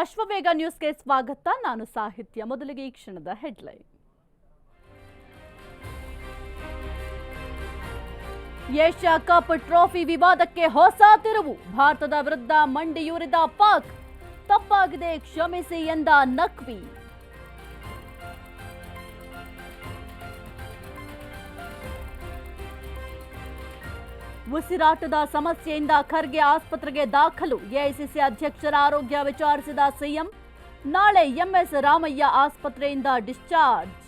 ಅಶ್ವವೇಗ ನ್ಯೂಸ್ಗೆ ಸ್ವಾಗತ. ನಾನು ಸಾಹಿತ್ಯ. ಮೊದಲಿಗೆ ಈ ಕ್ಷಣದ ಹೆಡ್ಲೈನ್. ಏಷ್ಯಾ ಕಪ್ ಟ್ರೋಫಿ ವಿವಾದಕ್ಕೆ ಹೊಸ ತಿರುವು. ಭಾರತದ ವಿರುದ್ಧ ಮಂಡಿಯೂರಿದ ಪಾಕ್ ತಪ್ಪಾಗಿದೆ, ಕ್ಷಮಿಸಿ ಎಂದ ನಕ್ವಿ ಉಸಿರಾಟದ ಸಮಸ್ಯೆಯಿಂದ ಖರ್ಗೆ ಆಸ್ಪತ್ರೆಗೆ ದಾಖಲು. ಎಐಸಿಸಿ ಅಧ್ಯಕ್ಷರ ಆರೋಗ್ಯ ವಿಚಾರಿಸಿದ ಸಿಎಂ, ನಾಳೆ ಎಂಎಸ್ ರಾಮಯ್ಯ ಆಸ್ಪತ್ರೆಯಿಂದ ಡಿಸ್ಚಾರ್ಜ್.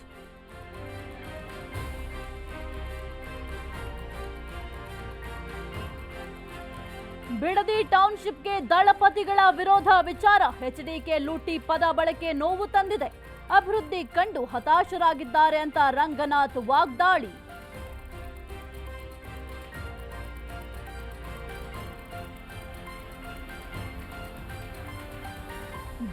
ಬಿಡದಿ ಟೌನ್ಶಿಪ್ಗೆ ದಳಪತಿಗಳ ವಿರೋಧ ವಿಚಾರ. ಎಚ್ಡಿಕೆ ಲೂಟಿ ಪದ ಬಳಕೆ ನೋವು ತಂದಿದೆ. ಅಭಿವೃದ್ಧಿ ಕಂಡು ಹತಾಶರಾಗಿದ್ದಾರೆ ಅಂತ ರಂಗನಾಥ್ ವಾಗ್ದಾಳಿ.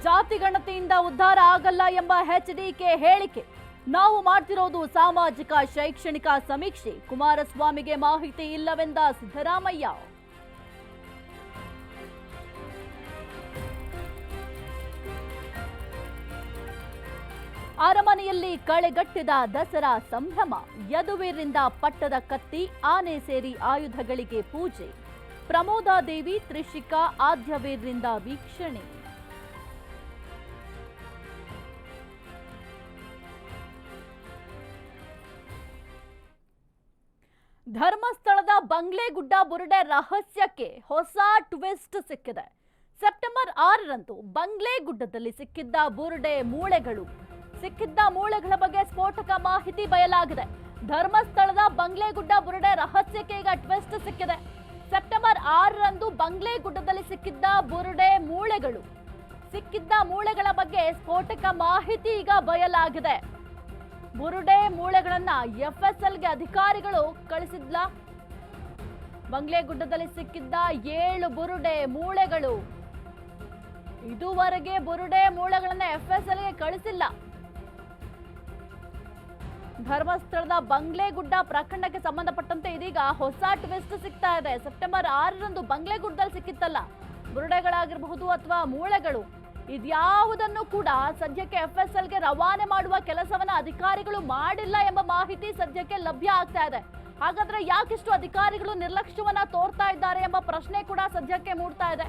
ಜಾತಿ ಗಣತಿಯಿಂದ ಉದ್ಧಾರ ಆಗಲ್ಲ ಎಂಬ ಎಚ್ಡಿಕೆ ಹೇಳಿಕೆ. ನಾವು ಮಾಡ್ತಿರೋದು ಸಾಮಾಜಿಕ, ಶೈಕ್ಷಣಿಕ ಸಮೀಕ್ಷೆ. ಕುಮಾರಸ್ವಾಮಿಗೆ ಮಾಹಿತಿ ಇಲ್ಲವೆಂದ ಸಿದ್ದರಾಮಯ್ಯ. ಅರಮನೆಯಲ್ಲಿ ಕಳೆಗಟ್ಟಿದ ದಸರಾ ಸಂಭ್ರಮ. ಯದುವೀರಿಂದ ಪಟ್ಟದ ಕತ್ತಿ, ಆನೆ ಸೇರಿ ಆಯುಧಗಳಿಗೆ ಪೂಜೆ. ಪ್ರಮೋದಾದೇವಿ ತ್ರಿಷಿಕಾ ಆದ್ಯವೀರ್ರಿಂದ ವೀಕ್ಷಣೆ. ಧರ್ಮಸ್ಥಳದ ಬಂಗ್ಲೆಗುಡ್ಡ ಬುರುಡೆ ರಹಸ್ಯಕ್ಕೆ ಹೊಸ ಟ್ವಿಸ್ಟ್ ಸಿಕ್ಕಿದೆ. ಸೆಪ್ಟೆಂಬರ್ ಆರರಂದು ಬಂಗ್ಲೆಗುಡ್ಡದಲ್ಲಿ ಸಿಕ್ಕಿದ್ದ ಬುರುಡೆ ಮೂಳೆಗಳು, ಸಿಕ್ಕಿದ್ದ ಮೂಳೆಗಳ ಬಗ್ಗೆ ಸ್ಫೋಟಕ ಮಾಹಿತಿ ಬಯಲಾಗಿದೆ. ಧರ್ಮಸ್ಥಳದ ಬಂಗ್ಲೆಗುಡ್ಡ ಬುರುಡೆ ರಹಸ್ಯಕ್ಕೆ ಈಗ ಟ್ವಿಸ್ಟ್ ಸಿಕ್ಕಿದೆ. ಸೆಪ್ಟೆಂಬರ್ ಆರರಂದು ಬಂಗ್ಲೆಗುಡ್ಡದಲ್ಲಿ ಸಿಕ್ಕಿದ್ದ ಬುರುಡೆ ಮೂಳೆಗಳು, ಸಿಕ್ಕಿದ್ದ ಮೂಳೆಗಳ ಬಗ್ಗೆ ಸ್ಫೋಟಕ ಮಾಹಿತಿ ಈಗ ಬಯಲಾಗಿದೆ. ಬುರುಡೆ ಮೂಳೆಗಳನ್ನ ಎಫ್ಎಸ್ಎಲ್ಗೆ ಅಧಿಕಾರಿಗಳು ಕಳಿಸಿದ್ಲ. ಬಂಗ್ಲೆಗುಡ್ಡದಲ್ಲಿ ಸಿಕ್ಕಿದ್ದ ಏಳು ಬುರುಡೆ ಮೂಳೆಗಳು. ಇದುವರೆಗೆ ಬುರುಡೆ ಮೂಳೆಗಳನ್ನ ಎಫ್ಎಸ್ಎಲ್ಗೆ ಕಳಿಸಿಲ್ಲ. ಧರ್ಮಸ್ಥಳದ ಬಂಗ್ಲೆಗುಡ್ಡ ಪ್ರಕರಣಕ್ಕೆ ಸಂಬಂಧಪಟ್ಟಂತೆ ಇದೀಗ ಹೊಸ ಟ್ವಿಸ್ಟ್ ಸಿಗ್ತಾ ಇದೆ. ಸೆಪ್ಟೆಂಬರ್ ಆರರಂದು ಬಂಗ್ಲೆಗುಡ್ಡದಲ್ಲಿ ಸಿಕ್ಕಿತ್ತಲ್ಲ. ಬುರುಡೆಗಳಾಗಿರಬಹುದು ಅಥವಾ ಮೂಳೆಗಳು. ಇದ್ಯಾವುದನ್ನು ಕೂಡ ಸದ್ಯಕ್ಕೆ ಎಫ್ಎಸ್ಎಲ್ಗೆ ರವಾನೆ ಮಾಡುವ ಕೆಲಸವನ್ನ ಅಧಿಕಾರಿಗಳು ಮಾಡಿಲ್ಲ ಎಂಬ ಮಾಹಿತಿ ಸದ್ಯಕ್ಕೆ ಲಭ್ಯ ಆಗ್ತಾ ಇದೆ. ಹಾಗಾದ್ರೆ ಯಾಕಿಷ್ಟು ಅಧಿಕಾರಿಗಳು ನಿರ್ಲಕ್ಷ್ಯವನ್ನ ತೋರ್ತಾ ಇದ್ದಾರೆ ಎಂಬ ಪ್ರಶ್ನೆ ಕೂಡ ಸದ್ಯಕ್ಕೆ ಮೂಡ್ತಾ ಇದೆ.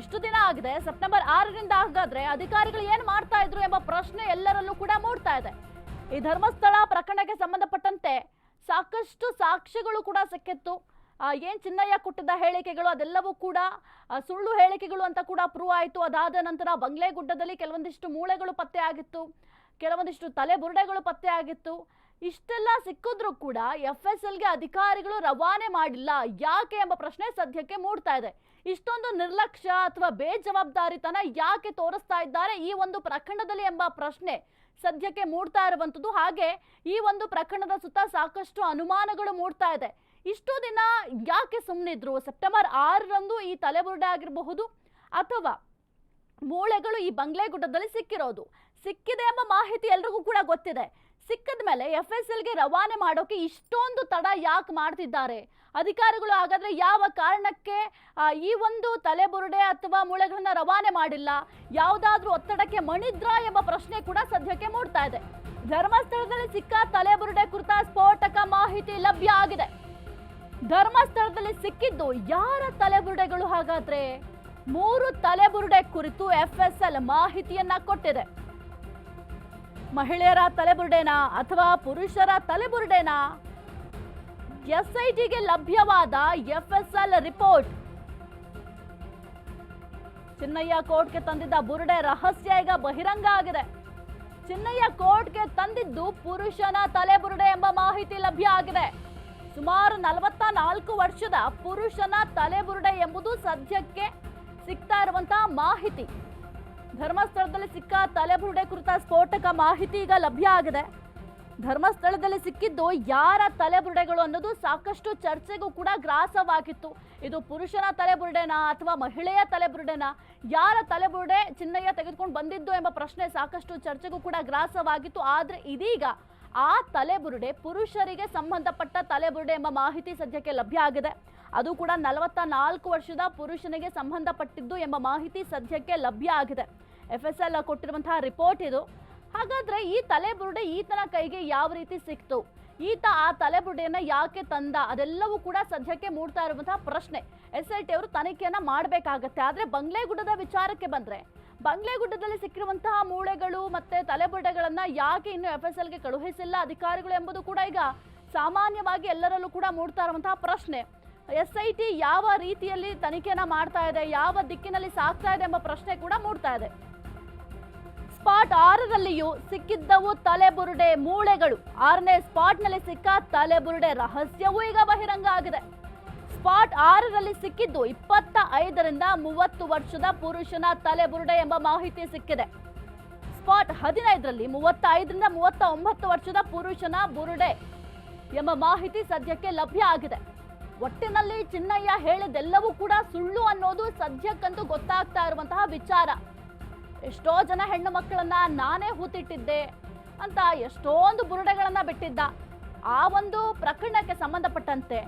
ಇಷ್ಟು ದಿನ ಆಗಿದೆ, ಸೆಪ್ಟೆಂಬರ್ ಆರರಿಂದ ಹಾಗಾದ್ರೆ ಅಧಿಕಾರಿಗಳು ಏನ್ ಮಾಡ್ತಾ ಇದ್ರು ಎಂಬ ಪ್ರಶ್ನೆ ಎಲ್ಲರಲ್ಲೂ ಕೂಡ ಮೂಡ್ತಾ ಇದೆ. ಈ ಧರ್ಮಸ್ಥಳ ಪ್ರಕರಣಕ್ಕೆ ಸಂಬಂಧಪಟ್ಟಂತೆ ಸಾಕಷ್ಟು ಸಾಕ್ಷ್ಯಗಳು ಕೂಡ ಸಿಕ್ಕಿತ್ತು. ಏನ್ ಚಿನ್ನಯ್ಯ ಕೊಟ್ಟಿದ್ದ ಹೇಳಿಕೆಗಳು ಅದೆಲ್ಲವೂ ಕೂಡ ಸುಳ್ಳು ಹೇಳಿಕೆಗಳು ಅಂತ ಕೂಡ ಪ್ರೂವ್ ಆಯಿತು. ಅದಾದ ನಂತರ ಬಂಗ್ಲೆಗುಡ್ಡದಲ್ಲಿ ಕೆಲವೊಂದಿಷ್ಟು ಮೂಳೆಗಳು ಪತ್ತೆ ಆಗಿತ್ತು, ಕೆಲವೊಂದಿಷ್ಟು ತಲೆ ಬುರುಡೆಗಳು ಪತ್ತೆ ಆಗಿತ್ತು. ಇಷ್ಟೆಲ್ಲ ಸಿಕ್ಕಿದ್ರೂ ಕೂಡ ಎಫ್ ಎಸ್ ಎಲ್ಗೆ ಅಧಿಕಾರಿಗಳು ರವಾನೆ ಮಾಡಿಲ್ಲ. ಯಾಕೆ ಎಂಬ ಪ್ರಶ್ನೆ ಸದ್ಯಕ್ಕೆ ಮೂಡ್ತಾ ಇದೆ. ಇಷ್ಟೊಂದು ನಿರ್ಲಕ್ಷ್ಯ ಅಥವಾ ಬೇಜವಾಬ್ದಾರಿತನ ಯಾಕೆ ತೋರಿಸ್ತಾ ಇದ್ದಾರೆ ಈ ಒಂದು ಪ್ರಕರಣದಲ್ಲಿ ಎಂಬ ಪ್ರಶ್ನೆ ಸದ್ಯಕ್ಕೆ ಮೂಡ್ತಾ ಇರುವಂಥದ್ದು. ಹಾಗೆ ಈ ಒಂದು ಪ್ರಕರಣದ ಸುತ್ತ ಸಾಕಷ್ಟು ಅನುಮಾನಗಳು ಮೂಡ್ತಾ ಇದೆ. ಇಷ್ಟು ದಿನ ಯಾಕೆ ಸುಮ್ಮನಿದ್ರು ಸೆಪ್ಟೆಂಬರ್ ಆರರಂದು ಈ ತಲೆಬುರುಡೆ ಆಗಿರಬಹುದು ಅಥವಾ ಮೂಳೆಗಳು ಈ ಬಂಗ್ಲೆಗುಡ್ಡದಲ್ಲಿ ಸಿಕ್ಕಿರೋದು. ಸಿಕ್ಕಿದೆ ಎಂಬ ಮಾಹಿತಿ ಎಲ್ರಿಗೂ ಕೂಡ ಗೊತ್ತಿದೆ. ಸಿಕ್ಕಿದ ಮೇಲೆ ಎಫ್ ಎಸ್ ಎಲ್ಗೆ ರವಾನೆ ಮಾಡೋಕೆ ಇಷ್ಟೊಂದು ತಡ ಯಾಕೆ ಮಾಡ್ತಿದ್ದಾರೆ? ಅಧಿಕಾರಿಗಳು ಹಾಗಾದ್ರೆ ಯಾವ ಕಾರಣಕ್ಕೆ ಈ ಒಂದು ತಲೆಬುರುಡೆ ಅಥವಾ ಮೂಳೆಗಳನ್ನ ರವಾನೆ ಮಾಡಿಲ್ಲ? ಯಾವುದಾದ್ರೂ ಒತ್ತಡಕ್ಕೆ ಮಣಿದ್ರಾ ಎಂಬ ಪ್ರಶ್ನೆ ಕೂಡ ಸದ್ಯಕ್ಕೆ ಮೂಡ್ತಾ ಇದೆ. ಧರ್ಮಸ್ಥಳದಲ್ಲಿ ಸಿಕ್ಕ ತಲೆಬುರುಡೆ ಕುರಿತ ಸ್ಫೋಟಕ ಮಾಹಿತಿ ಲಭ್ಯ ಆಗಿದೆ. ಧರ್ಮಸ್ಥಳದಲ್ಲಿ ಸಿಕ್ಕಿದ್ದು ಯಾರ ತಲೆಬುರುಡೆಗಳು ಹಾಗಾದ್ರೆ? ಮೂರು ತಲೆಬುರುಡೆ ಕುರಿತು ಎಫ್ಎಸ್ಎಲ್ ಮಾಹಿತಿಯನ್ನ ಕೊಟ್ಟಿದೆ. ಮಹಿಳೆಯರ ತಲೆಬುರುಡೆನಾ ಅಥವಾ ಪುರುಷರ ತಲೆಬುರುಡೆನಾ? ಎಸ್ಐಟಿಗೆ ಲಭ್ಯವಾದ ಎಫ್ಎಸ್ಎಲ್ ರಿಪೋರ್ಟ್ ಚಿನ್ನಯ್ಯ ಕೋರ್ಟ್ಗೆ ತಂದಿದ್ದ ಬುರುಡೆ ರಹಸ್ಯ ಈಗ ಬಹಿರಂಗ ಆಗಿದೆ. ಚಿನ್ನಯ್ಯ ಕೋರ್ಟ್ಗೆ ತಂದಿದ್ದು ಪುರುಷನ ತಲೆಬುರುಡೆ ಎಂಬ ಮಾಹಿತಿ. ಸುಮಾರು ನಲವತ್ತ ನಾಲ್ಕು ವರ್ಷದ ಪುರುಷನ ತಲೆಬುರುಡೆ ಎಂಬುದು ಸದ್ಯಕ್ಕೆ ಸಿಗ್ತಾ ಇರುವಂತಹ ಮಾಹಿತಿ. ಧರ್ಮಸ್ಥಳದಲ್ಲಿ ಸಿಕ್ಕ ತಲೆಬುರುಡೆ ಕುರಿತ ಸ್ಫೋಟಕ ಮಾಹಿತಿ ಈಗ ಲಭ್ಯ ಆಗಿದೆ. ಧರ್ಮಸ್ಥಳದಲ್ಲಿ ಸಿಕ್ಕಿದ್ದು ಯಾರ ತಲೆಬುರುಡೆಗಳು ಅನ್ನೋದು ಸಾಕಷ್ಟು ಚರ್ಚೆಗೂ ಕೂಡ ಗ್ರಾಸವಾಗಿತ್ತು. ಇದು ಪುರುಷನ ತಲೆಬುರುಡೆನಾ ಅಥವಾ ಮಹಿಳೆಯ ತಲೆಬುರುಡೆನಾ? ಯಾರ ತಲೆಬುರುಡೆ ಚಿನ್ನಯ್ಯ ತೆಗೆದುಕೊಂಡು ಬಂದಿದ್ದು ಎಂಬ ಪ್ರಶ್ನೆ ಸಾಕಷ್ಟು ಚರ್ಚೆಗೂ ಕೂಡ ಗ್ರಾಸವಾಗಿತ್ತು. ಆದರೆ ಇದೀಗ ಆ ತಲೆಬುರುಡೆ ಪುರುಷರಿಗೆ ಸಂಬಂಧಪಟ್ಟ ತಲೆಬುರುಡೆ ಎಂಬ ಮಾಹಿತಿ ಸದ್ಯಕ್ಕೆ ಲಭ್ಯ ಆಗಿದೆ. ಅದು ಕೂಡ ನಲವತ್ತ ನಾಲ್ಕು ವರ್ಷದ ಪುರುಷನಿಗೆ ಸಂಬಂಧಪಟ್ಟಿದ್ದು ಎಂಬ ಮಾಹಿತಿ ಸದ್ಯಕ್ಕೆ ಲಭ್ಯ ಆಗಿದೆ. ಎಫ್ ಎಸ್ ಎಲ್ ಕೊಟ್ಟಿರುವಂತಹ ರಿಪೋರ್ಟ್ ಇದು. ಹಾಗಾದ್ರೆ ಈ ತಲೆಬುರುಡೆ ಈತನ ಕೈಗೆ ಯಾವ ರೀತಿ ಸಿಕ್ತು? ಈತ ಆ ತಲೆಬುರುಡೆಯನ್ನ ಯಾಕೆ ತಂದ? ಅದೆಲ್ಲವೂ ಕೂಡ ಸದ್ಯಕ್ಕೆ ಮೂಡ್ತಾ ಇರುವಂತಹ ಪ್ರಶ್ನೆ. ಎಸ್ ಎಲ್ ಟಿ ಅವರು ತನಿಖೆಯನ್ನ ಮಾಡಬೇಕಾಗತ್ತೆ. ಆದ್ರೆ ಬಂಗ್ಲೆಗುಡದ ವಿಚಾರಕ್ಕೆ ಬಂದ್ರೆ ಬಂಗ್ಲೆಗುಡ್ಡದಲ್ಲಿ ಸಿಕ್ಕಿರುವಂತಹ ಮೂಳೆಗಳು ಮತ್ತೆ ತಲೆಬುರುಡೆಗಳನ್ನ ಯಾಕೆ ಇನ್ನು ಎಫ್ ಎಸ್ ಎಲ್ಗೆ ಕಳುಹಿಸಿಲ್ಲ ಅಧಿಕಾರಿಗಳು ಎಂಬುದು ಕೂಡ ಈಗ ಸಾಮಾನ್ಯವಾಗಿ ಎಲ್ಲರಲ್ಲೂ ಕೂಡ ಮೂಡ್ತಾ ಇರುವಂತಹ ಪ್ರಶ್ನೆ. ಎಸ್ ಐ ಟಿ ಯಾವ ರೀತಿಯಲ್ಲಿ ತನಿಖೆನ ಮಾಡ್ತಾ ಇದೆ, ಯಾವ ದಿಕ್ಕಿನಲ್ಲಿ ಸಾಕ್ತಾ ಇದೆ ಎಂಬ ಪ್ರಶ್ನೆ ಕೂಡ ಮೂಡ್ತಾ ಇದೆ. ಸ್ಪಾಟ್ ಆರರಲ್ಲಿಯೂ ಸಿಕ್ಕಿದ್ದವು ತಲೆಬುರುಡೆ ಮೂಳೆಗಳು. ಆರನೇ ಸ್ಪಾಟ್ನಲ್ಲಿ ಸಿಕ್ಕ ತಲೆಬುರುಡೆ ರಹಸ್ಯವೂ ಈಗ ಬಹಿರಂಗ ಆಗಿದೆ. ಸ್ಪಾಟ್ ಆರರಲ್ಲಿ ಸಿಕ್ಕಿದ್ದು ಇಪ್ಪತ್ತ ಐದರಿಂದ ಮೂವತ್ತು ವರ್ಷದ ಪುರುಷನ ತಲೆಬುರುಡೆ ಎಂಬ ಮಾಹಿತಿ ಸಿಕ್ಕಿದೆ. ಸ್ಪಾಟ್ ಹದಿನೈದರಲ್ಲಿ ಮೂವತ್ತೈದರಿಂದ ಮೂವತ್ತ ಒಂಬತ್ತು ವರ್ಷದ ಪುರುಷನ ಬುರುಡೆ ಎಂಬ ಮಾಹಿತಿ ಸದ್ಯಕ್ಕೆ ಲಭ್ಯ ಆಗಿದೆ. ಒಟ್ಟಿನಲ್ಲಿ ಚಿನ್ನಯ್ಯ ಹೇಳಿದೆಲ್ಲವೂ ಕೂಡ ಸುಳ್ಳು ಅನ್ನೋದು ಸದ್ಯಕ್ಕಂತೂ ಗೊತ್ತಾಗ್ತಾ ಇರುವಂತಹ ವಿಚಾರ. ಎಷ್ಟೋ ಜನ ಹೆಣ್ಣು ಮಕ್ಕಳನ್ನ ನಾನೇ ಹೂತಿಟ್ಟಿದ್ದೆ ಅಂತ ಎಷ್ಟೊಂದು ಬುರುಡೆಗಳನ್ನ ಬಿಟ್ಟಿದ್ದ. ಆ ಒಂದು ಪ್ರಕರಣಕ್ಕೆ ಸಂಬಂಧಪಟ್ಟಂತೆ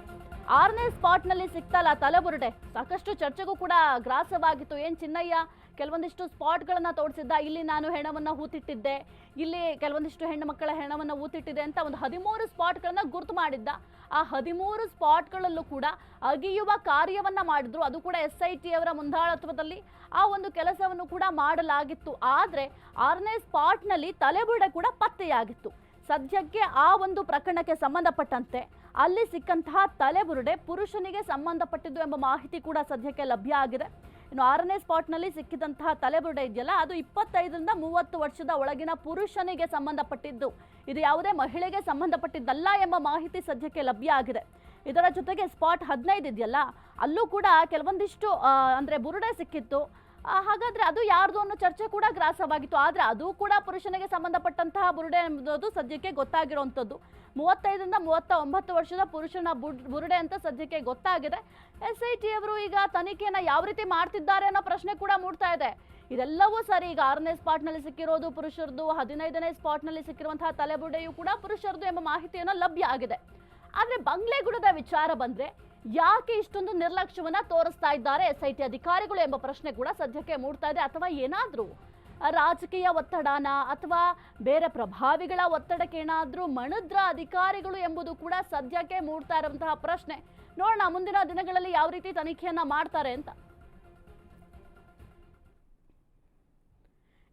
ಆರನೇ ಸ್ಪಾಟ್ನಲ್ಲಿ ಸಿಕ್ತಲ್ಲ ತಲೆಬುರುಡೆ. ಸಾಕಷ್ಟು ಚರ್ಚೆಗೂ ಕೂಡ ಗ್ರಾಸವಾಗಿತ್ತು. ಏನು ಚಿನ್ನಯ್ಯ, ಕೆಲವೊಂದಿಷ್ಟು ಸ್ಪಾಟ್ಗಳನ್ನು ತೋರಿಸಿದ್ದ ಇಲ್ಲಿ ನಾನು ಹೆಣವನ್ನ ಹೂತಿಟ್ಟಿದ್ದೆ. ಇಲ್ಲಿ ಕೆಲವೊಂದಿಷ್ಟು ಹೆಣ್ಣು ಮಕ್ಕಳ ಹೆಣವನ್ನ ಹೂತಿಟ್ಟಿದೆ ಅಂತ ಒಂದು ಹದಿಮೂರು ಸ್ಪಾಟ್ಗಳನ್ನು ಗುರುತು ಮಾಡಿದ್ದ. ಆ ಹದಿಮೂರು ಸ್ಪಾಟ್ಗಳಲ್ಲೂ ಕೂಡ ಅಗಿಯುವ ಕಾರ್ಯವನ್ನ ಮಾಡಿದ್ರು. ಅದು ಕೂಡ ಎಸ್ ಐ ಟಿಯವರ ಮುಂದಾಳತ್ವದಲ್ಲಿ ಆ ಒಂದು ಕೆಲಸವನ್ನು ಕೂಡ ಮಾಡಲಾಗಿತ್ತು. ಆದರೆ ಆರನೇ ಸ್ಪಾಟ್ನಲ್ಲಿ ತಲೆಬುರುಡೆ ಕೂಡ ಪತ್ತೆಯಾಗಿತ್ತು. ಸದ್ಯಕ್ಕೆ ಆ ಒಂದು ಪ್ರಕರಣಕ್ಕೆ ಸಂಬಂಧಪಟ್ಟಂತೆ ಅಲ್ಲಿ ಸಿಕ್ಕಂತಹ ತಲೆಬುರುಡೆ ಪುರುಷನಿಗೆ ಸಂಬಂಧಪಟ್ಟಿದ್ದು ಎಂಬ ಮಾಹಿತಿ ಕೂಡ ಸದ್ಯಕ್ಕೆ ಲಭ್ಯ ಆಗಿದೆ. ಇನ್ನು ಆರನೇ ಸ್ಪಾಟ್ನಲ್ಲಿ ಸಿಕ್ಕಿದಂತಹ ತಲೆಬುರುಡೆ ಇದೆಯಲ್ಲ, ಅದು ಇಪ್ಪತ್ತೈದರಿಂದ ಮೂವತ್ತು ವರ್ಷದ ಒಳಗಿನ ಪುರುಷನಿಗೆ ಸಂಬಂಧಪಟ್ಟಿದ್ದು. ಇದು ಯಾವುದೇ ಮಹಿಳೆಗೆ ಸಂಬಂಧಪಟ್ಟಿದ್ದಲ್ಲ ಎಂಬ ಮಾಹಿತಿ ಸದ್ಯಕ್ಕೆ ಲಭ್ಯ ಆಗಿದೆ. ಇದರ ಜೊತೆಗೆ ಸ್ಪಾಟ್ ಹದಿನೈದು ಇದೆಯಲ್ಲ, ಅಲ್ಲೂ ಕೂಡ ಕೆಲವೊಂದಿಷ್ಟು ಅಂದರೆ ಬುರುಡೆ ಸಿಕ್ಕಿತ್ತು. ಹಾಗಾದ್ರೆ ಅದು ಯಾರ್ದು ಅನ್ನೋ ಚರ್ಚೆ ಕೂಡ ಗ್ರಾಸವಾಗಿತ್ತು. ಆದ್ರೆ ಅದು ಕೂಡ ಪುರುಷನಿಗೆ ಸಂಬಂಧಪಟ್ಟಂತಹ ಬುರುಡೆ ಎಂಬುದು ಸದ್ಯಕ್ಕೆ ಗೊತ್ತಾಗಿರುವಂಥದ್ದು ಮೂವತ್ತೈದರಿಂದ ಮೂವತ್ತ ಒಂಬತ್ತು ವರ್ಷದ ಪುರುಷನ ಬುರುಡೆ ಅಂತ ಸದ್ಯಕ್ಕೆ ಗೊತ್ತಾಗಿದೆ. ಎಸ್ ಐ ಟಿ ಅವರು ಈಗ ತನಿಖೆಯನ್ನ ಯಾವ ರೀತಿ ಮಾಡ್ತಿದ್ದಾರೆ ಅನ್ನೋ ಪ್ರಶ್ನೆ ಕೂಡ ಮೂಡ್ತಾ ಇದೆ. ಇದೆಲ್ಲವೂ ಸರಿ, ಈಗ ಆರನೇ ಸ್ಪಾಟ್ನಲ್ಲಿ ಸಿಕ್ಕಿರೋದು ಪುರುಷರದು ಹದಿನೈದನೇ ಸ್ಪಾಟ್ನಲ್ಲಿ ಸಿಕ್ಕಿರುವಂತಹ ತಲೆಬುರುಡೆಯು ಕೂಡ ಪುರುಷರದು ಎಂಬ ಮಾಹಿತಿಯನ್ನು ಲಭ್ಯ ಆಗಿದೆ. ಆದರೆ ಬಂಗ್ಲೆಗುಡದ ವಿಚಾರ ಬಂದ್ರೆ ಯಾಕೆ ಇಷ್ಟೊಂದು ನಿರ್ಲಕ್ಷ್ಯವನ್ನ ತೋರಿಸ್ತಾ ಇದ್ದಾರೆ ಎಸ್ ಐ ಟಿ ಅಧಿಕಾರಿಗಳು ಎಂಬ ಪ್ರಶ್ನೆ ಕೂಡ ಸದ್ಯಕ್ಕೆ ಮೂಡ್ತಾ ಇದೆ. ಅಥವಾ ಏನಾದರೂ ರಾಜಕೀಯ ಒತ್ತಡನ ಅಥವಾ ಬೇರೆ ಪ್ರಭಾವಿಗಳ ಒತ್ತಡಕ್ಕೆ ಏನಾದ್ರೂ ಮಣಿದ್ರ ಅಧಿಕಾರಿಗಳು ಎಂಬುದು ಕೂಡ ಸದ್ಯಕ್ಕೆ ಮೂಡ್ತಾ ಇರುವಂತಹ ಪ್ರಶ್ನೆ. ನೋಡೋಣ, ಮುಂದಿನ ದಿನಗಳಲ್ಲಿ ಯಾವ ರೀತಿ ತನಿಖೆಯನ್ನ ಮಾಡ್ತಾರೆ ಅಂತ.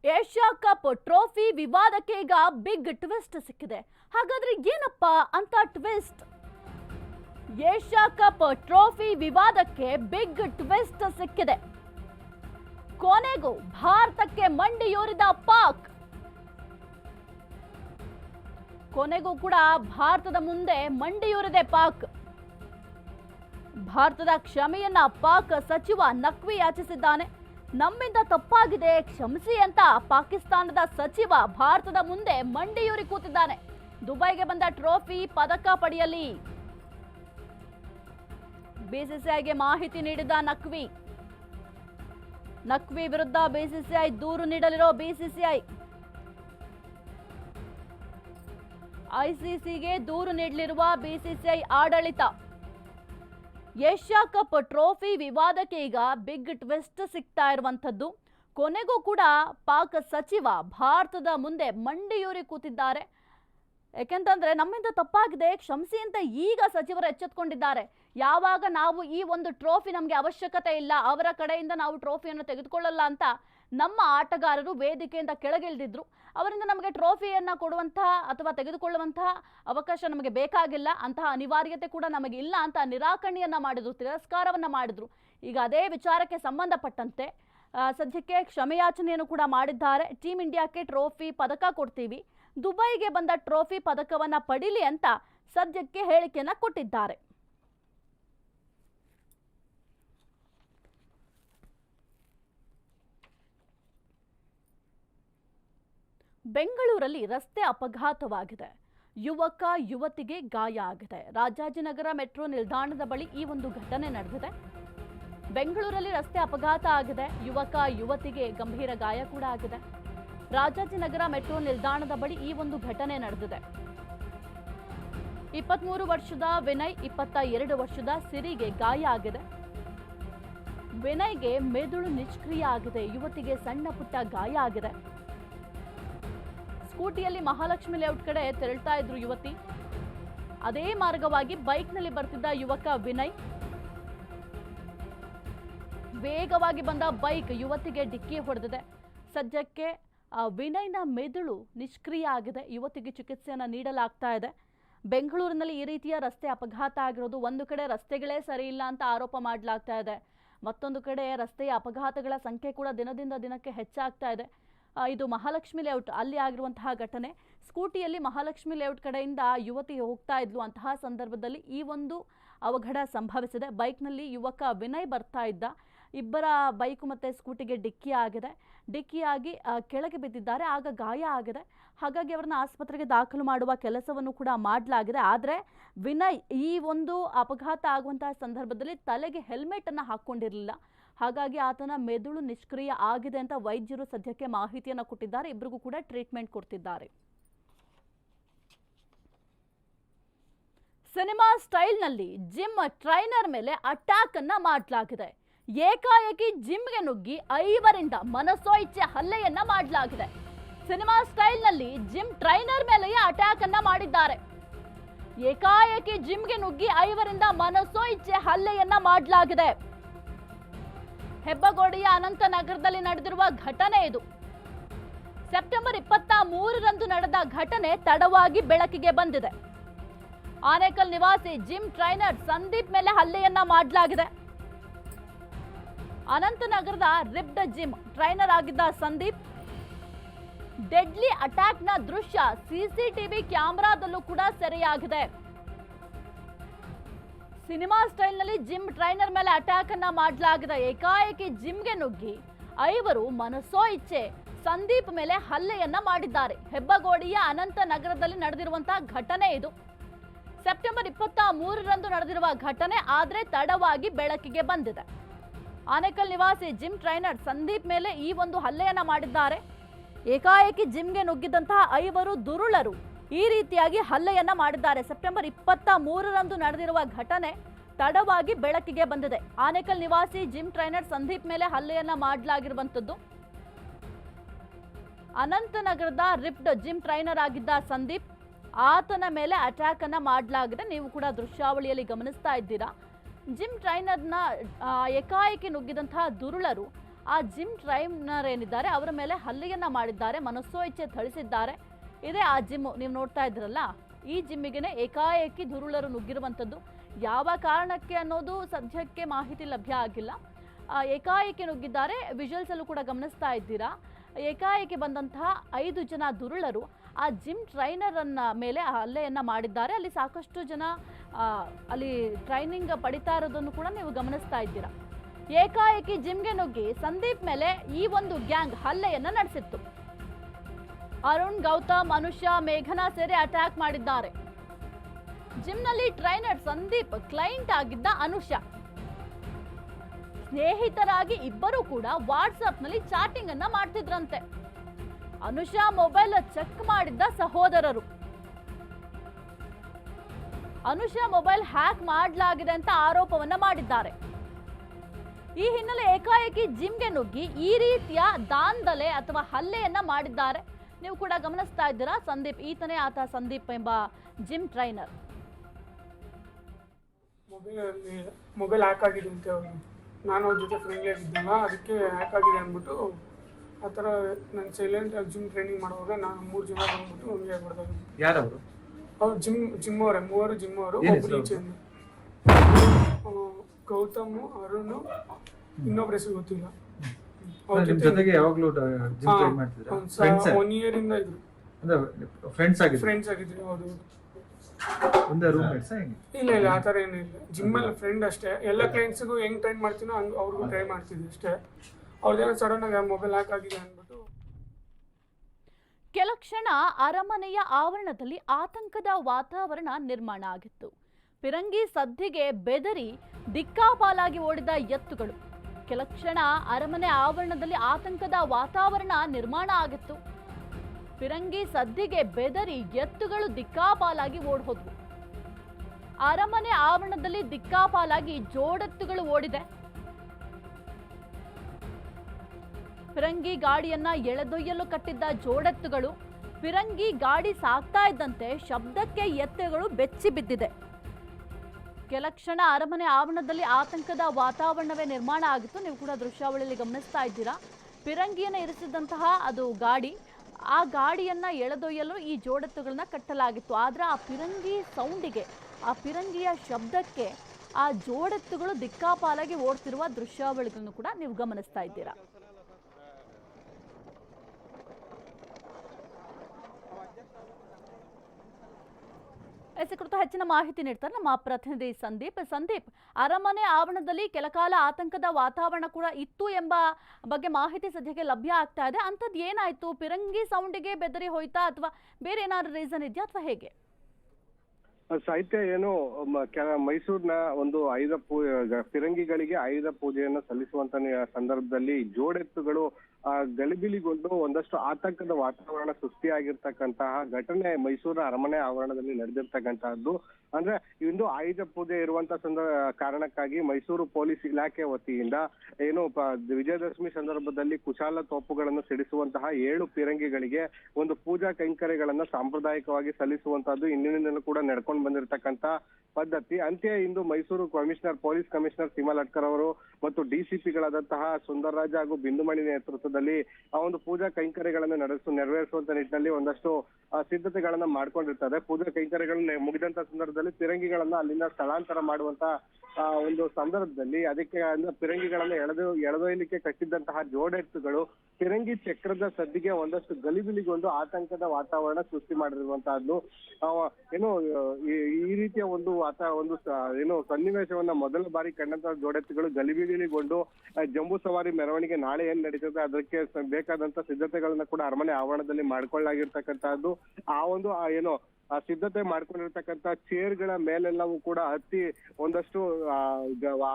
ಏಷ್ಯಾ ಕಪ್ ಟ್ರೋಫಿ ವಿವಾದಕ್ಕೆ ಈಗ ಬಿಗ್ ಟ್ವಿಸ್ಟ್ ಸಿಕ್ಕಿದೆ. ಹಾಗಾದ್ರೆ ಏನಪ್ಪಾ ಅಂತ ಟ್ವಿಸ್ಟ್? ಏಷ್ಯಾ ಕಪ್ ಟ್ರೋಫಿ ವಿವಾದಕ್ಕೆ ಬಿಗ್ ಟ್ವಿಸ್ಟ್ ಸಿಕ್ಕಿದೆ. ಕೊನೆಗೂ ಭಾರತಕ್ಕೆ ಮಂಡಿಯೂರಿದ ಪಾಕ್. ಕೊನೆಗೂ ಕೂಡ ಭಾರತದ ಮುಂದೆ ಮಂಡಿಯೂರಿದೆ ಪಾಕ್. ಭಾರತದ ಕ್ಷಮೆಯನ್ನ ಪಾಕ್ ಸಚಿವ ನಕ್ವಿ ಯಾಚಿಸಿದ್ದಾನೆ. ನಮ್ಮಿಂದ ತಪ್ಪಾಗಿದೆ, ಕ್ಷಮಿಸಿ ಅಂತ ಪಾಕಿಸ್ತಾನದ ಸಚಿವ ಭಾರತದ ಮುಂದೆ ಮಂಡಿಯೂರಿ ಕೂತಿದ್ದಾನೆ. ದುಬೈಗೆ ಬಂದ ಟ್ರೋಫಿ ಪದಕ ಪಡೆಯಲಿ. ಬಿಸಿಸಿಐಗೆ ಮಾಹಿತಿ ನೀಡಿದ ನಕ್ವಿ. ನಕ್ವಿ ವಿರುದ್ಧ ಬಿಸಿಸಿಐ ದೂರು ನೀಡಲಿರೋ ಬಿಸಿಸಿಐ. ಐಸಿಸಿಗೆ ದೂರು ನೀಡಲಿರುವ ಬಿಸಿಸಿಐ ಆಡಳಿತ. ಏಷ್ಯಾ ಕಪ್ ಟ್ರೋಫಿ ವಿವಾದಕ್ಕೆ ಈಗ ಬಿಗ್ ಟ್ವಿಸ್ಟ್ ಸಿಗ್ತಾ ಇರುವಂಥದ್ದು. ಕೊನೆಗೂ ಕೂಡ ಪಾಕ್ ಸಚಿವ ಭಾರತದ ಮುಂದೆ ಮಂಡಿಯೂರಿ ಕೂತಿದ್ದಾರೆ. ಯಾಕೆಂತಂದ್ರೆ ನಮ್ಮಿಂದ ತಪ್ಪಾಗಿದೆ ಕ್ಷಮಿಸಿ ಅಂತ ಈಗ ಸಚಿವರು ಎಚ್ಚೆತ್ಕೊಂಡಿದ್ದಾರೆ. ಯಾವಾಗ ನಾವು ಈ ಒಂದು ಟ್ರೋಫಿ ನಮಗೆ ಅವಶ್ಯಕತೆ ಇಲ್ಲ, ಅವರ ಕಡೆಯಿಂದ ನಾವು ಟ್ರೋಫಿಯನ್ನು ತೆಗೆದುಕೊಳ್ಳಲ್ಲ ಅಂತ ನಮ್ಮ ಆಟಗಾರರು ವೇದಿಕೆಯಿಂದ ಕೆಳಗಿಳಿದಿದ್ರು. ಅವರಿಂದ ನಮಗೆ ಟ್ರೋಫಿಯನ್ನು ಕೊಡುವಂತಹ ಅಥವಾ ತೆಗೆದುಕೊಳ್ಳುವಂತಹ ಅವಕಾಶ ನಮಗೆ ಬೇಕಾಗಿಲ್ಲ, ಅಂತಹ ಅನಿವಾರ್ಯತೆ ಕೂಡ ನಮಗೆ ಇಲ್ಲ ಅಂತ ನಿರಾಕರಣೆಯನ್ನು ಮಾಡಿದ್ರು, ತಿರಸ್ಕಾರವನ್ನ ಮಾಡಿದ್ರು. ಈಗ ಅದೇ ವಿಚಾರಕ್ಕೆ ಸಂಬಂಧಪಟ್ಟಂತೆ ಸದ್ಯಕ್ಕೆ ಕ್ಷಮೆಯಾಚನೆಯನ್ನು ಕೂಡ ಮಾಡಿದ್ದಾರೆ. ಟೀಮ್ ಇಂಡಿಯಾಕ್ಕೆ ಟ್ರೋಫಿ ಪದಕ ಕೊಡ್ತೀವಿ. ದುಬೈಗೆ ಬಂದ ಟ್ರೋಫಿ ಪದಕವನ್ನ ಪಡೀಲಿ ಅಂತ ಸದ್ಯಕ್ಕೆ ಹೇಳಿಕೆಯನ್ನ ಕೊಟ್ಟಿದ್ದಾರೆ. ಬೆಂಗಳೂರಲ್ಲಿ ರಸ್ತೆ ಅಪಘಾತವಾಗಿದೆ. ಯುವಕ, ಯುವತಿಗೆ ಗಾಯ ಆಗಿದೆ. ರಾಜಾಜಿನಗರ ಮೆಟ್ರೋ ನಿಲ್ದಾಣದ ಬಳಿ ಈ ಒಂದು ಘಟನೆ ನಡೆದಿದೆ. ಬೆಂಗಳೂರಲ್ಲಿ ರಸ್ತೆ ಅಪಘಾತ ಆಗಿದೆ. ಯುವಕ, ಯುವತಿಗೆ ಗಂಭೀರ ಗಾಯ ಕೂಡ ಆಗಿದೆ. ರಾಜಾಜಿನಗರ ಮೆಟ್ರೋ ನಿಲ್ದಾಣದ ಬಳಿ ಈ ಒಂದು ಘಟನೆ ನಡೆದಿದೆ. ಇಪ್ಪತ್ಮೂರು ವರ್ಷದ ವಿನಯ್, ಇಪ್ಪತ್ತ ಎರಡು ವರ್ಷದ ಸಿರಿಗೆ ಗಾಯ ಆಗಿದೆ. ವಿನಯ್ಗೆ ಮೆದುಳು ನಿಷ್ಕ್ರಿಯ ಆಗಿದೆ. ಯುವತಿಗೆ ಸಣ್ಣ ಪುಟ್ಟ ಗಾಯ ಆಗಿದೆ. ಸ್ಕೂಟಿಯಲ್ಲಿ ಮಹಾಲಕ್ಷ್ಮಿ ಲೇಔಟ್ ಕಡೆ ತೆರಳ್ತಾ ಇದ್ರು ಯುವತಿ. ಅದೇ ಮಾರ್ಗವಾಗಿ ಬೈಕ್ನಲ್ಲಿ ಬರ್ತಿದ್ದ ಯುವಕ ವಿನಯ್. ವೇಗವಾಗಿ ಬಂದ ಬೈಕ್ ಯುವತಿಗೆ ಡಿಕ್ಕಿ ಹೊಡೆದಿದೆ. ಸದ್ಯಕ್ಕೆ ವಿನಯ್ನ ಮೆದುಳು ನಿಷ್ಕ್ರಿಯ ಆಗಿದೆ. ಯುವತಿಗೆ ಚಿಕಿತ್ಸೆಯನ್ನು ನೀಡಲಾಗ್ತಾ ಇದೆ. ಬೆಂಗಳೂರಿನಲ್ಲಿ ಈ ರೀತಿಯ ರಸ್ತೆ ಅಪಘಾತ ಆಗಿರೋದು ಒಂದು ಕಡೆ ರಸ್ತೆಗಳೇ ಸರಿ ಇಲ್ಲ ಅಂತ ಆರೋಪ ಮಾಡಲಾಗ್ತಾ ಇದೆ. ಮತ್ತೊಂದು ಕಡೆ ರಸ್ತೆಯ ಅಪಘಾತಗಳ ಸಂಖ್ಯೆ ಕೂಡ ದಿನದಿಂದ ದಿನಕ್ಕೆ ಹೆಚ್ಚಾಗ್ತಾ ಇದೆ. ಇದು ಮಹಾಲಕ್ಷ್ಮಿ ಲೇಔಟ್, ಅಲ್ಲಿ ಆಗಿರುವಂತಹ ಘಟನೆ. ಸ್ಕೂಟಿಯಲ್ಲಿ ಮಹಾಲಕ್ಷ್ಮಿ ಲೇಔಟ್ ಕಡೆಯಿಂದ ಯುವತಿ ಹೋಗ್ತಾ ಇದ್ಲು ಅಂತಹ ಸಂದರ್ಭದಲ್ಲಿ ಈ ಒಂದು ಅವಘಡ ಸಂಭವಿಸಿದೆ. ಬೈಕ್ನಲ್ಲಿ ಯುವಕ ವಿನಯ್ ಬರ್ತಾ ಇದ್ದ. ಇಬ್ಬರ ಬೈಕು ಮತ್ತು ಸ್ಕೂಟಿಗೆ ಡಿಕ್ಕಿ ಆಗಿದೆ. ಡಿಕ್ಕಿಯಾಗಿ ಕೆಳಗೆ ಬಿದ್ದಿದ್ದಾರೆ, ಆಗ ಗಾಯ ಆಗಿದೆ. ಹಾಗಾಗಿ ಅವರನ್ನ ಆಸ್ಪತ್ರೆಗೆ ದಾಖಲು ಮಾಡುವ ಕೆಲಸವನ್ನು ಕೂಡ ಮಾಡಲಾಗಿದೆ. ಆದರೆ ವಿನಯ್ ಈ ಒಂದು ಅಪಘಾತ ಆಗುವಂತಹ ಸಂದರ್ಭದಲ್ಲಿ ತಲೆಗೆ ಹೆಲ್ಮೆಟನ್ನು ಹಾಕ್ಕೊಂಡಿರಲಿಲ್ಲ ಹಾಗಾಗಿ ಆತನ ಮೆದುಳು ನಿಷ್ಕ್ರಿಯ ಆಗಿದೆ ಅಂತ ವೈದ್ಯರು ಸದ್ಯಕ್ಕೆ ಮಾಹಿತಿಯನ್ನು ಕೊಟ್ಟಿದ್ದಾರೆ. ಇಬ್ಬರಿಗೂ ಕೂಡ ಟ್ರೀಟ್ಮೆಂಟ್ ಕೊಡ್ತಿದ್ದಾರೆ. ಸಿನಿಮಾ ಸ್ಟೈಲ್ನಲ್ಲಿ ಜಿಮ್ ಟ್ರೈನರ್ ಮೇಲೆ ಅಟ್ಯಾಕ್ ಅನ್ನ ಮಾಡಲಾಗಿದೆ. ಏಕಾಏಕಿ ಜಿಮ್ಗೆ ನುಗ್ಗಿ ಐವರಿಂದ ಮನಸ್ಸೋ ಇಚ್ಛೆ ಹಲ್ಲೆಯನ್ನ ಮಾಡಲಾಗಿದೆ. ಸಿನಿಮಾ ಸ್ಟೈಲ್ನಲ್ಲಿ ಜಿಮ್ ಟ್ರೈನರ್ ಮೇಲೆಯೇ ಅಟ್ಯಾಕ್ ಅನ್ನ ಮಾಡಿದ್ದಾರೆ. ಏಕಾಏಕಿ ಜಿಮ್ಗೆ ನುಗ್ಗಿ ಐವರಿಂದ ಮನಸ್ಸೋ ಇಚ್ಛೆ ಹಲ್ಲೆಯನ್ನ ಮಾಡಲಾಗಿದೆ. ಹೆಬ್ಬಗೋಡಿಯ ಅನಂತನಗರದಲ್ಲಿ ನಡೆದಿರುವ ಘಟನೆ ಇದು. ಸೆಪ್ಟೆಂಬರ್ ಇಪ್ಪತ್ತ ಮೂರರಂದು ನಡೆದ ಘಟನೆ ತಡವಾಗಿ ಬೆಳಕಿಗೆ ಬಂದಿದೆ. ಆನೇಕಲ್ ನಿವಾಸಿ ಜಿಮ್ ಟ್ರೈನರ್ ಸಂದೀಪ್ ಮೇಲೆ ಹಲ್ಲೆಯನ್ನ ಮಾಡಲಾಗಿದೆ. ಅನಂತನಗರದ ರಿಬ್ಡ್ ಜಿಮ್ ಟ್ರೈನರ್ ಆಗಿದ್ದ ಸಂದೀಪ್, ಡೆಡ್ಲಿ ಅಟ್ಯಾಕ್ನ ದೃಶ್ಯ ಸಿಸಿಟಿವಿ ಕ್ಯಾಮೆರಾದಲ್ಲೂ ಕೂಡ ಸೆರೆಯಾಗಿದೆ. ಸಿನಿಮಾ ಸ್ಟೈಲ್ನಲ್ಲಿ ಜಿಮ್ ಟ್ರೈನರ್ ಮೇಲೆ ಅಟ್ಯಾಕ್ ಅನ್ನ ಮಾಡಲಾಗಿದೆ. ಏಕಾಏಕಿ ಜಿಮ್ಗೆ ನುಗ್ಗಿ ಐವರು ಮನಸ್ಸೋ ಇಚ್ಛೆ ಸಂದೀಪ್ ಮೇಲೆ ಹಲ್ಲೆಯನ್ನ ಮಾಡಿದ್ದಾರೆ. ಹೆಬ್ಬಗೋಡಿಯ ಅನಂತ ನಗರದಲ್ಲಿ ನಡೆದಿರುವಂತಹ ಘಟನೆ ಇದು. ಸೆಪ್ಟೆಂಬರ್ ಇಪ್ಪತ್ತ ಮೂರರಂದು ನಡೆದಿರುವ ಘಟನೆ ಆದರೆ ತಡವಾಗಿ ಬೆಳಕಿಗೆ ಬಂದಿದೆ. ಆನೇಕಲ್ ನಿವಾಸಿ ಜಿಮ್ ಟ್ರೈನರ್ ಸಂದೀಪ್ ಮೇಲೆ ಈ ಒಂದು ಹಲ್ಲೆಯನ್ನ ಮಾಡಿದ್ದಾರೆ. ಏಕಾಏಕಿ ಜಿಮ್ಗೆ ನುಗ್ಗಿದಂತಹ ಐವರು ದುರುಳರು ಈ ರೀತಿಯಾಗಿ ಹಲ್ಲೆಯನ್ನ ಮಾಡಿದ್ದಾರೆ. ಸೆಪ್ಟೆಂಬರ್ ಇಪ್ಪತ್ತ ಮೂರರಂದು ನಡೆದಿರುವ ಘಟನೆ ತಡವಾಗಿ ಬೆಳಕಿಗೆ ಬಂದಿದೆ. ಆನೇಕಲ್ ನಿವಾಸಿ ಜಿಮ್ ಟ್ರೈನರ್ ಸಂದೀಪ್ ಮೇಲೆ ಹಲ್ಲೆಯನ್ನ ಮಾಡಲಾಗಿರುವಂತದ್ದು ಅನಂತನಗರದ ರಿಪ್ಡ್ ಜಿಮ್ ಟ್ರೈನರ್ ಆಗಿದ್ದ ಸಂದೀಪ್ ಆತನ ಮೇಲೆ ಅಟ್ಯಾಕ್ ಅನ್ನ ಮಾಡಲಾಗಿದೆ. ನೀವು ಕೂಡ ದೃಶ್ಯಾವಳಿಯಲ್ಲಿ ಗಮನಿಸ್ತಾ ಇದ್ದೀರಾ. ಜಿಮ್ ಟ್ರೈನರ್ನ ಏಕಾಏಕಿ ನುಗ್ಗಿದಂತಹ ದುರುಳರು ಆ ಜಿಮ್ ಟ್ರೈನರ್ ಏನಿದ್ದಾರೆ ಅವರ ಮೇಲೆ ಹಲ್ಲೆಯನ್ನ ಮಾಡಿದ್ದಾರೆ ಮನಸ್ಸೋ ಇಚ್ಛೆ ಥಳಿಸಿದ್ದಾರೆ. ಇದೇ ಆ ಜಿಮ್ ನೀವು ನೋಡ್ತಾ ಇದ್ರಲ್ಲ ಈ ಜಿಮ್ಮಿಗೆ ಏಕಾಏಕಿ ದುರುಳರು ನುಗ್ಗಿರುವಂಥದ್ದು. ಯಾವ ಕಾರಣಕ್ಕೆ ಅನ್ನೋದು ಸದ್ಯಕ್ಕೆ ಮಾಹಿತಿ ಲಭ್ಯ ಆಗಿಲ್ಲ. ಏಕಾಏಕಿ ನುಗ್ಗಿದ್ದಾರೆ ವಿಜುವಲ್ಸ್ ಅಲ್ಲೂ ಕೂಡ ಗಮನಿಸ್ತಾ ಇದ್ದೀರಾ. ಏಕಾಏಕಿ ಬಂದಂತಹ ಐದು ಜನ ದುರುಳರು ಆ ಜಿಮ್ ಟ್ರೈನರ್ ಅನ್ನ ಮೇಲೆ ಹಲ್ಲೆಯನ್ನ ಮಾಡಿದ್ದಾರೆ. ಅಲ್ಲಿ ಸಾಕಷ್ಟು ಜನ ಅಲ್ಲಿ ಟ್ರೈನಿಂಗ್ ಪಡಿತಾ ಇರೋದನ್ನು ಕೂಡ ನೀವು ಗಮನಿಸ್ತಾ ಇದ್ದೀರಾ. ಏಕಾಏಕಿ ಜಿಮ್ಗೆ ನುಗ್ಗಿ ಸಂದೀಪ್ ಮೇಲೆ ಈ ಒಂದು ಗ್ಯಾಂಗ್ ಹಲ್ಲೆಯನ್ನ ನಡೆಸಿತ್ತು. ಅರುಣ್, ಗೌತಮ್, ಅನುಷಾ, ಮೇಘನಾ ಸೇರಿ ಅಟ್ಯಾಕ್ ಮಾಡಿದ್ದಾರೆ. ಜಿಮ್ನಲ್ಲಿ ಟ್ರೈನರ್ ಸಂದೀಪ್, ಕ್ಲೈಂಟ್ ಆಗಿದ್ದ ಅನುಷಾ. ಸ್ನೇಹಿತರಾಗಿ ಇಬ್ಬರು ಕೂಡ ವಾಟ್ಸ್ಆಪ್ನಲ್ಲಿ ಚಾಟಿಂಗ್ ಅನ್ನ ಮಾಡ್ತಿದ್ರಂತೆ. ಅನುಷಾ ಮೊಬೈಲ್ ಚೆಕ್ ಮಾಡಿದ್ದ ಸಹೋದರರು. ಅನುಷಾ ಮೊಬೈಲ್ ಹ್ಯಾಕ್ ಮಾಡಲಾಗಿದೆ ಅಂತ ಆರೋಪವನ್ನ ಮಾಡಿದ್ದಾರೆ. ಈ ಹಿನ್ನೆಲೆ ಏಕಾಏಕಿ ಜಿಮ್ಗೆ ನುಗ್ಗಿ ಈ ರೀತಿಯ ದಾಂದಲೆ ಅಥವಾ ಹಲ್ಲೆಯನ್ನ ಮಾಡಿದ್ದಾರೆ. ನೀವು ಕೂಡ ಗಮನಿಸ್ತಾ ಇದ್ದೀರಾ? ಸಂದೀಪ್, ಈತನೇ ಆತ ಸಂದೀಪ್ ಎಂಬ ಜಿಮ್ ಟ್ರೈನರ್. ಮೊಬೈಲ್ ಹ್ಯಾಕ್ ಆಗಿದೆ ಅಂತ ನಾನು ಅವ್ರ ಜೊತೆ ಫ್ರೆಂಡ್ಲಿ ಆಗಿದ್ದಲ್ಲ, ಅದಕ್ಕೆ ಹ್ಯಾಕ್ ಆಗಿದೆ ಅಂದ್ಬಿಟ್ಟು ಆ ಥರ ನಾನು ಸೈಲೆಂಟ್ ಜಿಮ್ ಟ್ರೈನಿಂಗ್ ಮಾಡುವಾಗ ನಾನು ಮೂರು ಜನ ಬಂದ್ಬಿಟ್ಟು ಹಂಗೆ ಆಗ್ಬಿಡ್ತಾರೆ ಯಾರವರು? ಅವ್ರು ಜಿಮ್ ಜಿಮ್ ಅವರೇ ಮೂವರು ಜಿಮ್ ಅವರು ಏನ್ ಗೌತಮ್ ಅರುಣ್ ಇನ್ನೊಬ್ರ ಹೆಸರು ಗೊತ್ತಿಲ್ಲ. ಅವ್ರ ನಿಮ್ ಜೊತೆಗೆ ಯಾವಾಗ್ಲೂ ಜಿಮ್ ಟ್ರೈ ಮಾಡ್ತಿದ್ರ ಫ್ರೆಂಡ್ಸ್ ಒನ್ ಇಯರ್ ಇಂದ ಇದ್ರು. ಅಂದ್ರೆ ಫ್ರೆಂಡ್ಸ್ ಆಗಿದ್ರು? ಫ್ರೆಂಡ್ಸ್ ಆಗಿದ್ರು ಹೌದು. ಒಂದೇ ಹೆಂಗೆ? ಇಲ್ಲ ಇಲ್ಲ ಆ ಥರ ಏನಿಲ್ಲ ಜಿಮ್ಮಲ್ಲಿ ಫ್ರೆಂಡ್ ಅಷ್ಟೇ. ಎಲ್ಲ ಕ್ಲೈಂಟ್ಸ್ಗೂ ಹೆಂಗ್ ಟ್ರೈನ್ ಮಾಡ್ತೀನೋ ಹಂಗೆ ಅವ್ರಿಗೂ ಟ್ರೈ ಮಾಡ್ತಿದ್ವಿ ಅಷ್ಟೇ. ಕೆಲ ಕ್ಷಣ ಅರಮನೆಯ ಆವರಣದಲ್ಲಿ ಆತಂಕದ ವಾತಾವರಣ ನಿರ್ಮಾಣ ಆಗಿತ್ತು. ಪಿರಂಗಿ ಸದ್ದಿಗೆ ಬೆದರಿ ದಿಕ್ಕಾಪಾಲಾಗಿ ಓಡಿದ ಎತ್ತುಗಳು. ಕೆಲ ಕ್ಷಣ ಅರಮನೆ ಆವರಣದಲ್ಲಿ ಆತಂಕದ ವಾತಾವರಣ ನಿರ್ಮಾಣ ಆಗಿತ್ತು. ಪಿರಂಗಿ ಸದ್ದಿಗೆ ಬೆದರಿ ಎತ್ತುಗಳು ದಿಕ್ಕಾಪಾಲಾಗಿ ಓಡ್ ಹೋದ್ವು ಅರಮನೆ ಆವರಣದಲ್ಲಿ ದಿಕ್ಕಾಪಾಲಾಗಿ ಜೋಡೆತ್ತುಗಳು ಓಡಿದೆ. ಫಿರಂಗಿ ಗಾಡಿಯನ್ನ ಎಳೆದೊಯ್ಯಲು ಕಟ್ಟಿದ್ದ ಜೋಡೆತ್ತುಗಳು ಫಿರಂಗಿ ಗಾಡಿ ಸಾಗ್ತಾ ಇದ್ದಂತೆ ಶಬ್ದಕ್ಕೆ ಎತ್ತುಗಳು ಬೆಚ್ಚಿ ಬಿದ್ದಿದೆ. ಕೆಲ ಕ್ಷಣ ಅರಮನೆ ಆವರಣದಲ್ಲಿ ಆತಂಕದ ವಾತಾವರಣವೇ ನಿರ್ಮಾಣ ಆಗಿತ್ತು. ನೀವು ಕೂಡ ದೃಶ್ಯಾವಳಿಯಲ್ಲಿ ಗಮನಿಸ್ತಾ ಇದ್ದೀರಾ? ಫಿರಂಗಿಯನ್ನು ಇರಿಸಿದಂತಹ ಅದು ಗಾಡಿ, ಆ ಗಾಡಿಯನ್ನ ಎಳೆದೊಯ್ಯಲು ಈ ಜೋಡೆತ್ತುಗಳನ್ನ ಕಟ್ಟಲಾಗಿತ್ತು. ಆದ್ರೆ ಆ ಫಿರಂಗಿ ಸೌಂಡಿಗೆ, ಆ ಫಿರಂಗಿಯ ಶಬ್ದಕ್ಕೆ ಆ ಜೋಡೆತ್ತುಗಳು ದಿಕ್ಕಾಪಾಲಾಗಿ ಓಡ್ತಿರುವ ದೃಶ್ಯಾವಳಿಗಳನ್ನು ಕೂಡ ನೀವು ಗಮನಿಸ್ತಾ ಇದ್ದೀರಾ? ಎಸ್ ಕುರಿತು ಹೆಚ್ಚಿನ ಮಾಹಿತಿ ನೀಡ್ತಾರೆ ನಮ್ಮ ಪ್ರತಿನಿಧಿ ಸಂದೀಪ್. ಸಂದೀಪ್, ಅರಮನೆ ಆವರಣದಲ್ಲಿ ಕೆಲಕಾಲ ಆತಂಕದ ವಾತಾವರಣ ಕೂಡ ಇತ್ತು ಎಂಬ ಬಗ್ಗೆ ಮಾಹಿತಿ ಸದ್ಯಕ್ಕೆ ಲಭ್ಯ ಆಗ್ತಾ ಇದೆ. ಅಂಥದ್ದು ಏನಾಯ್ತು? ಪಿರಂಗಿ ಸೌಂಡಿಗೆ ಬೆದರಿ ಹೋಯ್ತಾ ಅಥವಾ ಬೇರೆ ಏನಾದ್ರು ರೀಸನ್ ಇದೆಯಾ ಅಥವಾ ಹೇಗೆ? ಸಾಹಿತ್ಯ ಏನು ಮೈಸೂರಿನ ಒಂದು ಆಯುಧ ಪೂ ಫಿರಂಗಿಗಳಿಗೆ ಆಯುಧ ಪೂಜೆಯನ್ನು ಸಲ್ಲಿಸುವಂತ ಸಂದರ್ಭದಲ್ಲಿ ಜೋಡೆತ್ತುಗಳು ಗಲಿಬಿಲಿಗೊಂಡು ಒಂದಷ್ಟು ಆತಂಕದ ವಾತಾವರಣ ಸೃಷ್ಟಿಯಾಗಿರ್ತಕ್ಕಂತಹ ಘಟನೆ ಮೈಸೂರಿನ ಅರಮನೆ ಆವರಣದಲ್ಲಿ ನಡೆದಿರ್ತಕ್ಕಂತಹದ್ದು. ಅಂದ್ರೆ ಇಂದು ಆಯುಧ ಪೂಜೆ ಇರುವಂತ ಸಂದ, ಕಾರಣಕ್ಕಾಗಿ ಮೈಸೂರು ಪೊಲೀಸ್ ಇಲಾಖೆ ವತಿಯಿಂದ ಏನು ವಿಜಯದಶಮಿ ಸಂದರ್ಭದಲ್ಲಿ ಕುಶಾಲ ತೋಪುಗಳನ್ನು ಸಿಡಿಸುವಂತಹ ಏಳು ಪಿರಂಗಿಗಳಿಗೆ ಒಂದು ಪೂಜಾ ಕೈಂಕರ್ಯಗಳನ್ನ ಸಾಂಪ್ರದಾಯಿಕವಾಗಿ ಸಲ್ಲಿಸುವಂತಹದ್ದು ಇಂದಿನಿಂದಲೂ ಕೂಡ ನಡ್ಕೊಂಡು ಬಂದಿರತಕ್ಕಂತ ಪದ್ಧತಿ. ಅಂತ್ಯ ಇಂದು Mysuru commissioner, police commissioner Seema Latkar ಅವರು ಮತ್ತು ಡಿಸಿಪಿಗಳಾದಂತಹ ಸುಂದರರಾಜ್ ಹಾಗೂ ಬಿಂದುಮಣಿ ನೇತೃತ್ವದಲ್ಲಿ ಆ ಒಂದು ಪೂಜಾ ಕೈಂಕರ್ಯಗಳನ್ನು ನಡೆಸು ನೆರವೇರಿಸುವಂತ ನಿಟ್ಟಿನಲ್ಲಿ ಒಂದಷ್ಟು ಸಿದ್ಧತೆಗಳನ್ನ ಮಾಡ್ಕೊಂಡಿರ್ತಾರೆ. ಪೂಜಾ ಕೈಂಕರ್ಯಗಳು ನೆ- ಮುಗಿದಂತ ಸಂದರ್ಭದಲ್ಲಿ ಫಿರಂಗಿಗಳನ್ನ ಅಲ್ಲಿಂದ ಸ್ಥಳಾಂತರ ಮಾಡುವಂತ ಆ, ಒಂದು ಸಂದರ್ಭದಲ್ಲಿ ಅದಕ್ಕೆ ಅಂದ್ರೆ ಎಳೆದು ಎಳೆದೊಯ್ಯಲಿಕ್ಕೆ ಕಟ್ಟಿದ್ದಂತಹ ಜೋಡೆತ್ತುಗಳು ಫಿರಂಗಿ ಚಕ್ರದ ಸದ್ದಿಗೆ ಒಂದಷ್ಟು ಗಲಿಬಿಲಿಗೊಂಡು ಆತಂಕದ ವಾತಾವರಣ ಸೃಷ್ಟಿ ಮಾಡಿರುವಂತಹದ್ದು. ಏನು ಈ ರೀತಿಯ ಒಂದು ಒಂದು ಏನು ಸನ್ನಿವೇಶವನ್ನ ಮೊದಲ ಬಾರಿ ಕಂಡಂತಹ ಜೋಡೆತ್ತುಗಳು ಗಲಿಬಿಲಿಗೊಂಡು ಜಂಬೂ ಸವಾರಿ ಮೆರವಣಿಗೆ ನಾಳೆ ಏನ್ ನಡೀತದೆ ಅದಕ್ಕೆ ಬೇಕಾದಂತ ಸಿದ್ಧತೆಗಳನ್ನ ಕೂಡ ಅರಮನೆ ಆವರಣದಲ್ಲಿ ಮಾಡ್ಕೊಳ್ಳಾಗಿರ್ತಕ್ಕಂತಹದ್ದು ಆ ಒಂದು ಏನು ಸಿದ್ಧತೆ ಮಾಡ್ಕೊಂಡಿರ್ತಕ್ಕಂತ ಚೇರ್ಗಳ ಮೇಲೆಲ್ಲವೂ ಕೂಡ ಹತ್ತಿ ಒಂದಷ್ಟು ಆ,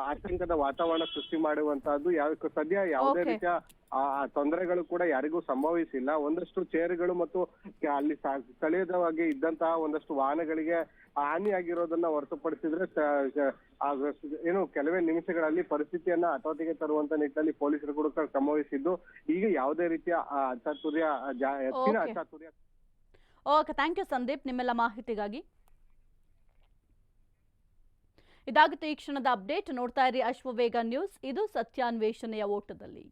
ಆತಂಕದ ವಾತಾವರಣ ಸೃಷ್ಟಿ ಮಾಡುವಂತಹದ್ದು ಯಾವ ಸದ್ಯ ಯಾವುದೇ ರೀತಿಯ ಆ ಆ ತೊಂದರೆಗಳು ಕೂಡ ಯಾರಿಗೂ ಸಂಭವಿಸಿಲ್ಲ. ಒಂದಷ್ಟು ಚೇರ್ಗಳು ಮತ್ತು ಅಲ್ಲಿ ಸ್ಥಳೀಯವಾಗಿ ಇದ್ದಂತಹ ಒಂದಷ್ಟು ವಾಹನಗಳಿಗೆ ಹಾನಿಯಾಗಿರೋದನ್ನ ಹೊರತುಪಡಿಸಿದ್ರೆ ಆ ಏನು ಕೆಲವೇ ನಿಮಿಷಗಳಲ್ಲಿ ಪರಿಸ್ಥಿತಿಯನ್ನ ಹತೋಟಿಗೆ ತರುವಂತ ನಿಟ್ಟಿನಲ್ಲಿ ಪೊಲೀಸರು ಕೂಡ ಸಂಭವಿಸಿದ್ದು. ಈಗ ಯಾವುದೇ ರೀತಿಯ ಆ, ಅಚಾತುರ್ಯ ಆ, ಹೆಚ್ಚಿನ ಅಚಾತುರ್ಯ ಓಕೆ ಥ್ಯಾಂಕ್ ಯು ಸಂದೀಪ್, ನಿಮ್ಮೆಲ್ಲ ಮಾಹಿತಿಗಾಗಿ. ಇದಾಗುತ್ತೆ ಈ ಕ್ಷಣದ ಅಪ್ಡೇಟ್ ನೋಡ್ತಾ ಇರಿ ಅಶ್ವವೇಗ ನ್ಯೂಸ್ ಇದು ಸತ್ಯಾನ್ವೇಷಣೆಯ ಓಟದಲ್ಲಿ.